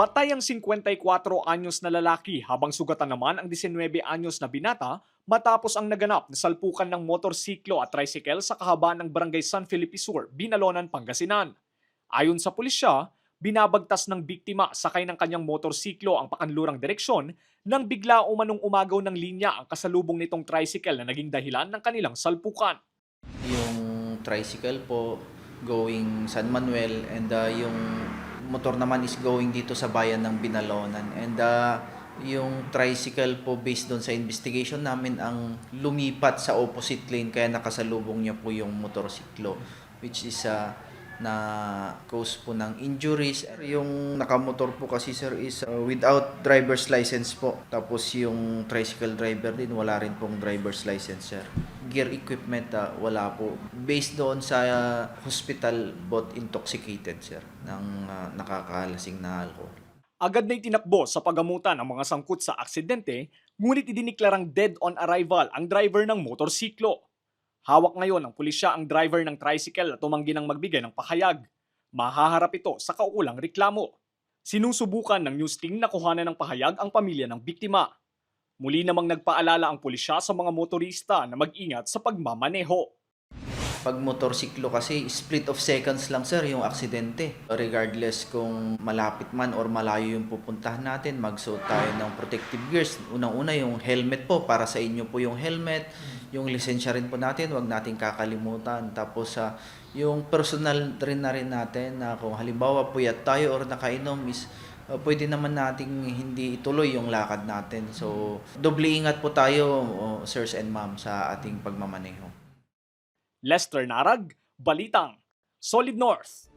Patay ang 54 anyos na lalaki habang sugatan naman ang 19 anyos na binata matapos ang naganap na salpukan ng motorsiklo at tricycle sa kahabaan ng barangay San Felipe Sur, Binalonan, Pangasinan. Ayon sa pulisya, binabagtas ng biktima sakay ng kanyang motorsiklo ang pakanlurang direksyon nang bigla umanong umagaw ng linya ang kasalubong nitong tricycle na naging dahilan ng kanilang salpukan. Yung tricycle po going San Manuel and uh, yung motor naman is going dito sa bayan ng Binalonan. And uh, yung tricycle po based doon sa investigation namin ang lumipat sa opposite lane kaya nakasalubong niya po yung motorsiklo which is uh, na cause po ng injuries. Yung nakamotor po kasi sir is uh, without driver's license po. Tapos yung tricycle driver din wala rin pong driver's license sir. Gear equipment uh, wala po. Based doon sa uh, hospital both intoxicated sir ng uh, nakakalasing na alcohol. Agad na itinakbo sa pagamutan ng mga sangkot sa aksidente, ngunit idiniklarang dead on arrival ang driver ng motorsiklo. Hawak ngayon ng pulisya ang driver ng tricycle at tumanggi ng magbigay ng pahayag. Mahaharap ito sa kaukulang reklamo. Sinusubukan ng news team na kuhanan ng pahayag ang pamilya ng biktima. Muli namang nagpaalala ang pulisya sa mga motorista na mag-ingat sa pagmamaneho. Pag motorsiklo kasi, split of seconds lang sir yung aksidente. Regardless kung malapit man or malayo yung pupuntahan natin, magsuot tayo ng protective gears. Unang-una yung helmet po, para sa inyo po yung helmet. Yung lisensya rin po natin, wag natin kakalimutan. Tapos sa yung personal rin na rin natin na kung halimbawa puyat tayo or nakainom is uh, pwede naman nating hindi ituloy yung lakad natin. So, doble ingat po tayo, uh, sirs and ma'am, sa ating pagmamaneho. Lester Narag, Balitang, Solid North.